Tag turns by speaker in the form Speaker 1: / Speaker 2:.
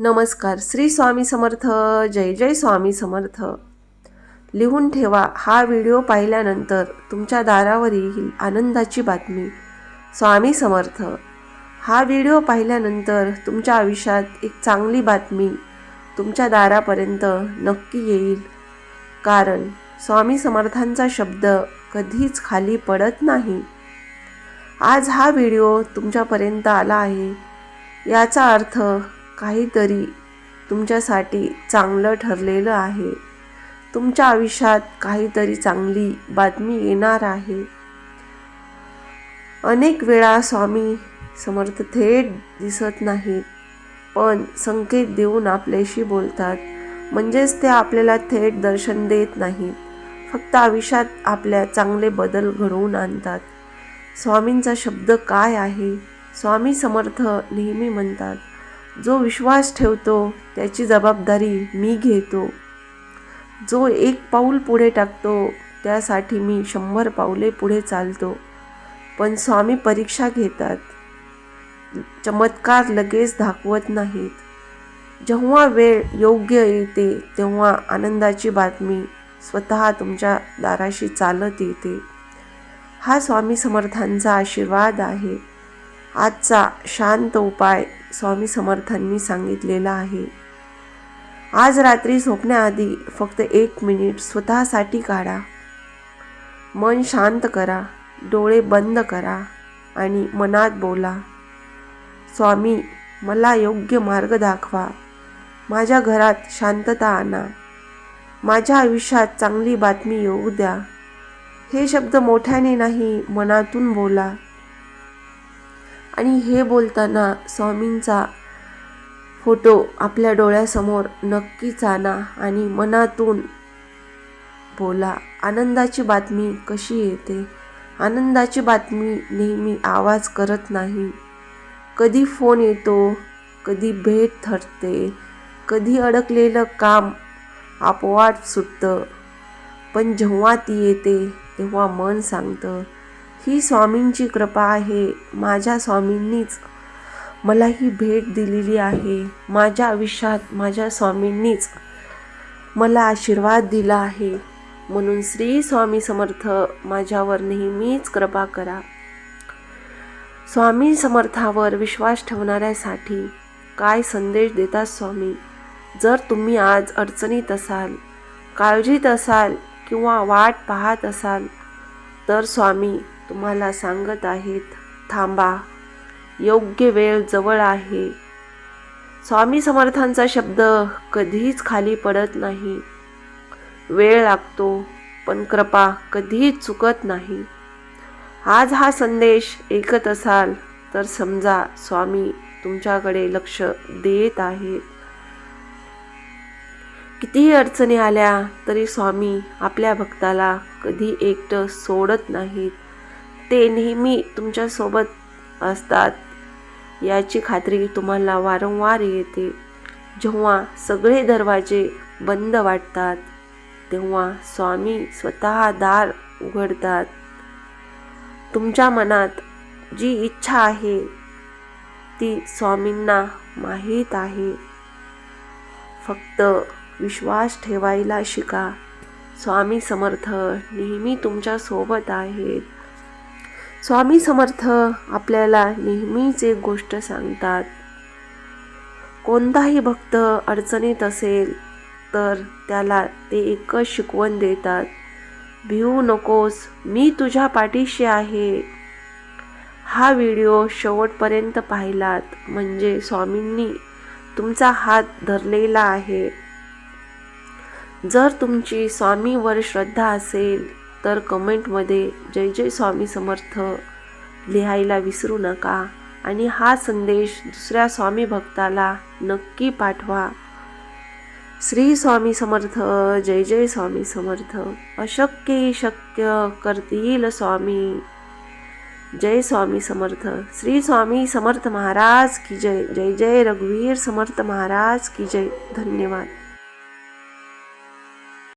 Speaker 1: नमस्कार श्री स्वामी समर्थ जय जय स्वामी समर्थ. लिहून ठेवा हा व्हिडिओ पाहिल्यानंतर तुमच्या दारावर येईल आनंदाची बातमी. स्वामी समर्थ हा व्हिडिओ पाहिल्यानंतर तुमच्या आयुष्यात एक चांगली बातमी तुमच्या दारापर्यंत नक्की येईल. कारण स्वामी समर्थांचा शब्द कधीच खाली पडत नाही. आज हा व्हिडिओ तुमच्यापर्यंत आला आहे. याचा अर्थ काहीतरी तुमच्यासाठी चांगलं ठरलेलं आहे. तुमच्या आयुष्यात काहीतरी चांगली बातमी येणार आहे. अनेक वेळा स्वामी समर्थ थेट दिसत नाहीत पण संकेत देऊन आपल्याशी बोलतात. म्हणजेच ते आपल्याला थेट दर्शन देत नाहीत फक्त आयुष्यात आपल्या चांगले बदल घडवून आणतात. स्वामींचा शब्द काय आहे? स्वामी समर्थ नेहमी म्हणतात जो विश्वास ठेवतो त्याची जबाबदारी मी घेतो. जो एक पाऊल पुढे टाकतो त्यासाठी मी शंभर पावले पुढे चालतो. पण स्वामी परीक्षा घेतात. चमत्कार लगेच दाखवत नाहीत. जेव्हा वेळ योग्य येते तेव्हा आनंदाची बातमी स्वतः तुमच्या दाराशी चालत येते. हा स्वामी समर्थांचा आशीर्वाद आहे. आजचा शांत उपाय स्वामी समर्थांनी सांगितलेला आहे. आज रात्री झोपण्याआधी फक्त एक मिनिट स्वतःसाठी काढा. मन शांत करा डोळे बंद करा आणि मनात बोला स्वामी मला योग्य मार्ग दाखवा. माझ्या घरात शांतता आणा. माझ्या आयुष्यात चांगली बातमी येऊ द्या. हे शब्द मोठ्याने नाही मनातून बोला. आणि हे बोलताना स्वामींचा फोटो आपल्या डोळ्यासमोर नक्कीच आणा आणि मनातून बोला आनंदाची बातमी कशी येते? आनंदाची बातमी नेहमी आवाज करत नाही. कधी फोन येतो कधी भेट ठरते कधी अडकलेलं काम आपोआप सुटतं. पण जेव्हा ती येते तेव्हा मन सांगतं ही स्वामींची कृपा आहे माझ्या स्वामींनीच मला ही भेट दिलेली आहे. माझ्या आयुष्यात माझ्या स्वामींनीच मला आशीर्वाद दिला आहे. म्हणून श्री स्वामी समर्थ माझ्यावर नेहमीच कृपा करा. स्वामी समर्थावर विश्वास ठेवणाऱ्यासाठी काय संदेश देतात स्वामी? जर तुम्ही आज अडचणीत असाल काळजीत असाल किंवा वाट पाहत असाल तर स्वामी तुम्हाला सांगत आहेत थांबा. योग्य वेळ जवळ आहे. स्वामी समर्थांचा शब्द कधीच खाली पडत नाही. वेळ लागतो पण कृपा कधीच चुकत नाही. आज हा संदेश ऐकत असाल तर समजा स्वामी तुमच्याकडे लक्ष देत आहेत. कितीही अडचणी आल्या तरी स्वामी आपल्या भक्ताला कधी एकटं सोडत नाहीत. ते नेहमी तुमच्यासोबत असतात. याची खात्री तुम्हाला वारंवार येते. जेव्हा सगळे दरवाजे बंद वाटतात तेव्हा स्वामी स्वतः दार उघडतात. तुमच्या मनात जी इच्छा आहे ती स्वामींना माहीत आहे. फक्त विश्वास ठेवायला शिका. स्वामी समर्थ नेहमी तुमच्यासोबत आहेत. स्वामी समर्थ आपल्याला नेहमीच एक गोष्ट सांगतात. कोणताही भक्त अडचणीत असेल तर त्याला ते एकच शिकवण देतात. भिवू नकोस मी तुझ्या पाठीशी आहे. हा व्हिडिओ शेवटपर्यंत पाहिलात म्हणजे स्वामींनी तुमचा हात धरलेला आहे. जर तुमची स्वामीवर श्रद्धा असेल तर कमेंटमध्ये जय जय स्वामी समर्थ लिहायला विसरू नका. आणि हा संदेश दुसऱ्या स्वामी भक्ताला नक्की पाठवा. श्री स्वामी समर्थ जय जय स्वामी समर्थ. अशक्य शक्य करतील स्वामी. जय स्वामी समर्थ. श्री स्वामी समर्थ महाराज की जय. जय जय रघुवीर समर्थ महाराज की जय. धन्यवाद.